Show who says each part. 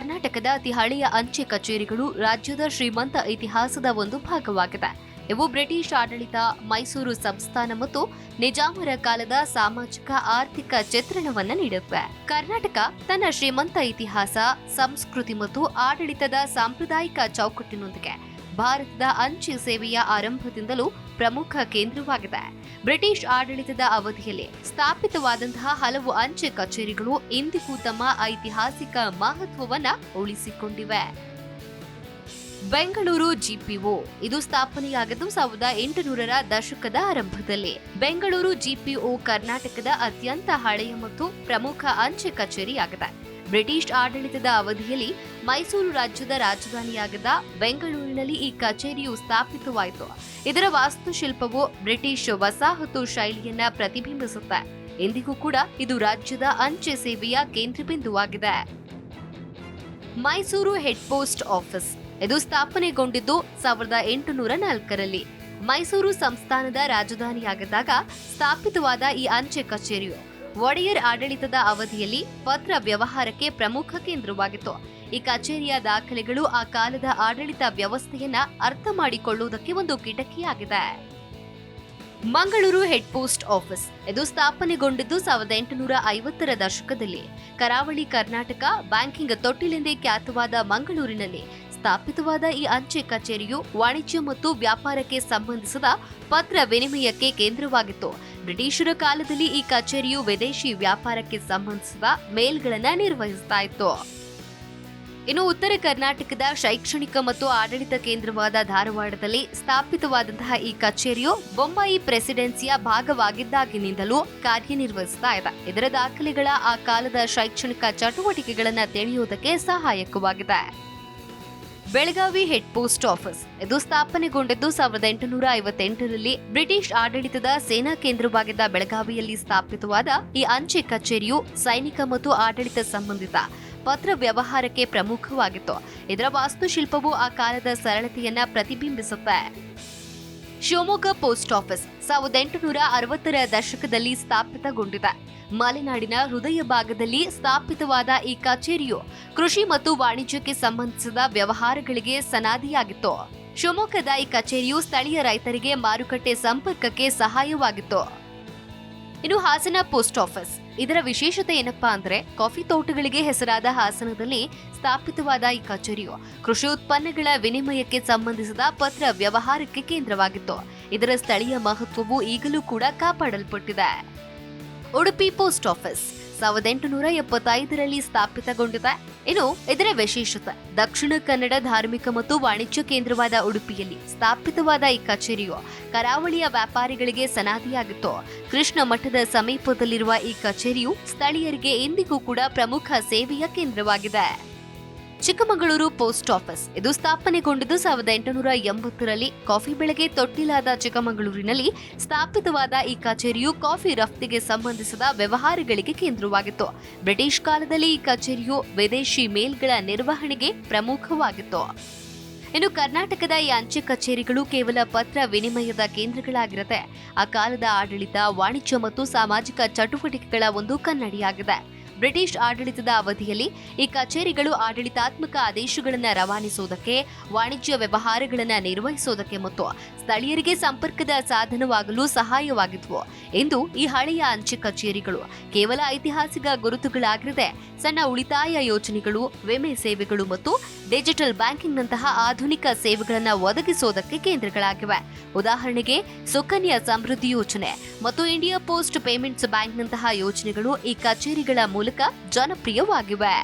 Speaker 1: ಕರ್ನಾಟಕದ ಅತಿ ಹಳೆಯ ಅಂಚೆ ಕಚೇರಿಗಳು ರಾಜ್ಯದ ಶ್ರೀಮಂತ ಇತಿಹಾಸದ ಒಂದು ಭಾಗವಾಗಿದೆ. ಇವು ಬ್ರಿಟಿಷ್ ಆಡಳಿತ, ಮೈಸೂರು ಸಂಸ್ಥಾನ ಮತ್ತು ನಿಜಾಮರ ಕಾಲದ ಸಾಮಾಜಿಕ, ಆರ್ಥಿಕ ಚಿತ್ರಣವನ್ನು ನೀಡುತ್ತವೆ. ಕರ್ನಾಟಕ ತನ್ನ ಶ್ರೀಮಂತ ಇತಿಹಾಸ, ಸಂಸ್ಕೃತಿ ಮತ್ತು ಆಡಳಿತದ ಸಾಂಪ್ರದಾಯಿಕ ಚೌಕಟ್ಟಿನೊಂದಿಗೆ ಭಾರತದ ಅಂಚೆ ಸೇವೆಯ ಆರಂಭದಿಂದಲೂ ಪ್ರಮುಖ ಕೇಂದ್ರವಾಗಿದೆ. ಬ್ರಿಟಿಷ್ ಆಡಳಿತದ ಅವಧಿಯಲ್ಲಿ ಸ್ಥಾಪಿತವಾದಂತಹ ಹಲವು ಅಂಚೆ ಕಚೇರಿಗಳು ಇಂದಿಗೂ ತಮ್ಮ ಐತಿಹಾಸಿಕ ಮಹತ್ವವನ್ನು ಉಳಿಸಿಕೊಂಡಿವೆ. ಬೆಂಗಳೂರು ಜಿಪಿಒ. ಇದು ಸ್ಥಾಪನೆಯಾಗಿದ್ದು ಸಾವಿರದ ಎಂಟುನೂರರ ದಶಕದ ಆರಂಭದಲ್ಲಿ ಬೆಂಗಳೂರು ಜಿಪಿಒ ಕರ್ನಾಟಕದ ಅತ್ಯಂತ ಹಳೆಯ ಮತ್ತು ಪ್ರಮುಖ ಅಂಚೆ ಕಚೇರಿಯಾಗಿದೆ. ಬ್ರಿಟಿಷ್ ಆಡಳಿತದ ಅವಧಿಯಲ್ಲಿ ಮೈಸೂರು ರಾಜ್ಯದ ರಾಜಧಾನಿಯಾಗಿದ್ದ ಬೆಂಗಳೂರಿನಲ್ಲಿ ಈ ಕಚೇರಿಯು ಸ್ಥಾಪಿತವಾಯಿತು. ಇದರ ವಾಸ್ತುಶಿಲ್ಪವು ಬ್ರಿಟಿಷ್ ವಸಾಹತು ಶೈಲಿಯನ್ನ ಪ್ರತಿಬಿಂಬಿಸುತ್ತೆ. ಇಂದಿಗೂ ಕೂಡ ಇದು ರಾಜ್ಯದ ಅಂಚೆ ಸೇವೆಯ ಕೇಂದ್ರಬಿಂದುವಾಗಿದೆ. Mysuru head post office. ಇದು ಸ್ಥಾಪನೆಗೊಂಡಿದ್ದು ಸಾವಿರದ ಎಂಟುನೂರ ನಾಲ್ಕರಲ್ಲಿ. ಮೈಸೂರು ಸಂಸ್ಥಾನದ ರಾಜಧಾನಿಯಾಗಿದ್ದಾಗ ಸ್ಥಾಪಿತವಾದ ಈ ಅಂಚೆ ಕಚೇರಿಯು. ಒಡೆಯರ್ ಆಡಳಿತದ ಅವಧಿಯಲ್ಲಿ ಪತ್ರ ವ್ಯವಹಾರಕ್ಕೆ ಪ್ರಮುಖ ಕೇಂದ್ರವಾಗಿತ್ತು. ಈ ಕಚೇರಿಯ ದಾಖಲೆಗಳು ಆ ಕಾಲದ ಆಡಳಿತ ವ್ಯವಸ್ಥೆಯನ್ನ ಅರ್ಥ ಮಾಡಿಕೊಳ್ಳುವುದಕ್ಕೆ ಒಂದು ಕಿಟಕಿಯಾಗಿದೆ. Mangaluru head post office. ಇದು ಸ್ಥಾಪನೆಗೊಂಡಿದ್ದು ಸಾವಿರದ ಎಂಟುನೂರ ಐವತ್ತರ ದಶಕದಲ್ಲಿ. ಕರಾವಳಿ ಕರ್ನಾಟಕ ಬ್ಯಾಂಕಿಂಗ್ ತೊಟ್ಟಿಲೆಂದೇ ಖ್ಯಾತವಾದ ಮಂಗಳೂರಿನಲ್ಲಿ ಸ್ಥಾಪಿತವಾದ ಈ ಅಂಚೆ ಕಚೇರಿಯು ವಾಣಿಜ್ಯ ಮತ್ತು ವ್ಯಾಪಾರಕ್ಕೆ ಸಂಬಂಧಿಸಿದ ಪತ್ರ ವಿನಿಮಯಕ್ಕೆ ಕೇಂದ್ರವಾಗಿತ್ತು. ಬ್ರಿಟಿಷರ ಕಾಲದಲ್ಲಿ ಈ ಕಚೇರಿಯು ವಿದೇಶಿ ವ್ಯಾಪಾರಕ್ಕೆ ಸಂಬಂಧಿಸಿದ ಮೇಲ್ಗಳನ್ನ ನಿರ್ವಹಿಸ್ತಾ ಇತ್ತು. ಇನ್ನು ಉತ್ತರ ಕರ್ನಾಟಕದ ಶೈಕ್ಷಣಿಕ ಮತ್ತು ಆಡಳಿತ ಕೇಂದ್ರವಾದ ಧಾರವಾಡದಲ್ಲಿ ಸ್ಥಾಪಿತವಾದಂತಹ ಈ ಕಚೇರಿಯು ಬೊಂಬಾಯಿ ಪ್ರೆಸಿಡೆನ್ಸಿಯ ಭಾಗವಾಗಿದ್ದಾಗಿನಿಂದಲೂ ಕಾರ್ಯನಿರ್ವಹಿಸ್ತಾ ಇದೆ. ಇದರ ದಾಖಲೆಗಳ ಆ ಕಾಲದ ಶೈಕ್ಷಣಿಕ ಚಟುವಟಿಕೆಗಳನ್ನು ತಿಳಿಯುವುದಕ್ಕೆ ಸಹಾಯಕವಾಗಿದೆ. Belagavi head post office. ಇದು ಸ್ಥಾಪನೆಗೊಂಡಿದ್ದು ಸಾವಿರದ ಎಂಟುನೂರ ಐವತ್ತೆಂಟರಲ್ಲಿ ಬ್ರಿಟಿಷ್ ಆಡಳಿತದ ಸೇನಾ ಕೇಂದ್ರವಾಗಿದ್ದ ಬೆಳಗಾವಿಯಲ್ಲಿ ಸ್ಥಾಪಿತವಾದ ಈ ಅಂಚೆ ಕಚೇರಿಯು ಸೈನಿಕ ಮತ್ತು ಆಡಳಿತ ಸಂಬಂಧಿತ ಪತ್ರ ವ್ಯವಹಾರಕ್ಕೆ ಪ್ರಮುಖವಾಗಿತ್ತು. ಇದರ ವಾಸ್ತುಶಿಲ್ಪವು ಆ ಕಾಲದ ಸರಳತೆಯನ್ನ ಪ್ರತಿಬಿಂಬಿಸುತ್ತೆ. ಶಿವಮೊಗ್ಗ ಪೋಸ್ಟ್ ಆಫೀಸ್ ಸಾವಿರದ ಎಂಟುನೂರ ಅರವತ್ತರ ದಶಕದಲ್ಲಿ ಸ್ಥಾಪಿತಗೊಂಡಿದೆ. ಮಲೆನಾಡಿನ ಹೃದಯ ಭಾಗದಲ್ಲಿ ಸ್ಥಾಪಿತವಾದ ಈ ಕಚೇರಿಯು ಕೃಷಿ ಮತ್ತು ವಾಣಿಜ್ಯಕ್ಕೆ ಸಂಬಂಧಿಸಿದ ವ್ಯವಹಾರಗಳಿಗೆ ಸನಾದಿಯಾಗಿತ್ತು. ಶಿವಮೊಗ್ಗದ ಈ ಕಚೇರಿಯು ಸ್ಥಳೀಯ ರೈತರಿಗೆ ಮಾರುಕಟ್ಟೆ ಸಂಪರ್ಕಕ್ಕೆ ಸಹಾಯವಾಗಿತ್ತು. ಇನ್ನು ಹಾಸನ ಪೋಸ್ಟ್ ಆಫೀಸ್. ಇದರ ವಿಶೇಷತೆ ಏನಪ್ಪಾ ಅಂದ್ರೆ ಕಾಫಿ ತೋಟಗಳಿಗೆ ಹೆಸರಾದ ಹಾಸನದಲ್ಲಿ ಸ್ಥಾಪಿತವಾದ ಈ ಕಚೇರಿಯು ಕೃಷಿ ಉತ್ಪನ್ನಗಳ ವಿನಿಮಯಕ್ಕೆ ಸಂಬಂಧಿಸಿದ ಪತ್ರ ವ್ಯವಹಾರಕ್ಕೆ ಕೇಂದ್ರವಾಗಿತ್ತು. ಇದರ ಸ್ಥಳೀಯ ಮಹತ್ವವು ಈಗಲೂ ಕೂಡ ಕಾಪಾಡಲ್ಪಟ್ಟಿದೆ. Udupi post office. ಸಾವಿರದ ಎಂಟುನೂರ ಎಪ್ಪತ್ತೈದರಲ್ಲಿ ಸ್ಥಾಪಿತಗೊಂಡಿದೆ ಇನ್ನು ಇದರ ವಿಶೇಷತೆ ದಕ್ಷಿಣ ಕನ್ನಡ ಧಾರ್ಮಿಕ ಮತ್ತು ವಾಣಿಜ್ಯ ಕೇಂದ್ರವಾದ ಉಡುಪಿಯಲ್ಲಿ ಸ್ಥಾಪಿತವಾದ ಈ ಕಚೇರಿಯು ಕರಾವಳಿಯ ವ್ಯಾಪಾರಿಗಳಿಗೆ ಸನಾದಿಯಾಗಿತ್ತು. ಕೃಷ್ಣ ಮಠದ ಸಮೀಪದಲ್ಲಿರುವ ಈ ಕಚೇರಿಯು ಸ್ಥಳೀಯರಿಗೆ ಎಂದಿಗೂ ಕೂಡ ಪ್ರಮುಖ ಸೇವೆಯ ಕೇಂದ್ರವಾಗಿದೆ. Chikkamagaluru post office. ಇದು ಸ್ಥಾಪನೆಗೊಂಡಿದ್ದು ಸಾವಿರದ ಎಂಟುನೂರ ಎಂಬತ್ತರಲ್ಲಿ. ಕಾಫಿ ಬೆಳೆಗೆ ತೊಟ್ಟಿಲಾದ ಚಿಕ್ಕಮಗಳೂರಿನಲ್ಲಿ ಸ್ಥಾಪಿತವಾದ ಈ ಕಚೇರಿಯು ಕಾಫಿ ರಫ್ತಿಗೆ ಸಂಬಂಧಿಸಿದ ವ್ಯವಹಾರಗಳಿಗೆ ಕೇಂದ್ರವಾಗಿತ್ತು. ಬ್ರಿಟಿಷ್ ಕಾಲದಲ್ಲಿ ಈ ಕಚೇರಿಯು ವಿದೇಶಿ ಮೇಲ್ಗಳ ನಿರ್ವಹಣೆಗೆ ಪ್ರಮುಖವಾಗಿತ್ತು. ಇನ್ನು ಕರ್ನಾಟಕದ ಈ ಅಂಚೆ ಕಚೇರಿಗಳು ಕೇವಲ ಪತ್ರ ವಿನಿಮಯದ ಕೇಂದ್ರಗಳಾಗಿರುತ್ತೆ. ಆ ಕಾಲದ ಆಡಳಿತ, ವಾಣಿಜ್ಯ ಮತ್ತು ಸಾಮಾಜಿಕ ಚಟುವಟಿಕೆಗಳ ಒಂದು ಕನ್ನಡಿಯಾಗಿದೆ. ಬ್ರಿಟಿಷ್ ಆಡಳಿತದ ಅವಧಿಯಲ್ಲಿ ಈ ಕಚೇರಿಗಳು ಆಡಳಿತಾತ್ಮಕ ಆದೇಶಗಳನ್ನು ರವಾನಿಸುವುದಕ್ಕೆ, ವಾಣಿಜ್ಯ ವ್ಯವಹಾರಗಳನ್ನು ನಿರ್ವಹಿಸುವುದಕ್ಕೆ ಮತ್ತು ಸ್ಥಳೀಯರಿಗೆ ಸಂಪರ್ಕದ ಸಾಧನವಾಗಲು ಸಹಾಯವಾಗಿದ್ವು ಎಂದು ಈ ಹಳೆಯ ಅಂಚೆ ಕಚೇರಿಗಳು, ಕೇವಲ ಐತಿಹಾಸಿಕ ಗುರುತುಗಳಾಗಿರದೆ ಸಣ್ಣ ಉಳಿತಾಯ ಯೋಜನೆಗಳು, ವಿಮೆ ಸೇವೆಗಳು ಮತ್ತು ಡಿಜಿಟಲ್ ಬ್ಯಾಂಕಿಂಗ್ನಂತಹ ಆಧುನಿಕ ಸೇವೆಗಳನ್ನು ಒದಗಿಸುವುದಕ್ಕೆ ಕೇಂದ್ರಗಳಾಗಿವೆ. ಉದಾಹರಣೆಗೆ, ಸುಕನ್ಯಾ ಸಮೃದ್ಧಿ ಯೋಜನೆ ಮತ್ತು ಇಂಡಿಯಾ ಪೋಸ್ಟ್ ಪೇಮೆಂಟ್ಸ್ ಬ್ಯಾಂಕ್ನಂತಹ ಯೋಜನೆಗಳು ಈ ಕಚೇರಿಗಳ ಮೂಲಕ ಜನಪ್ರಿಯವಾಗಿವೆ.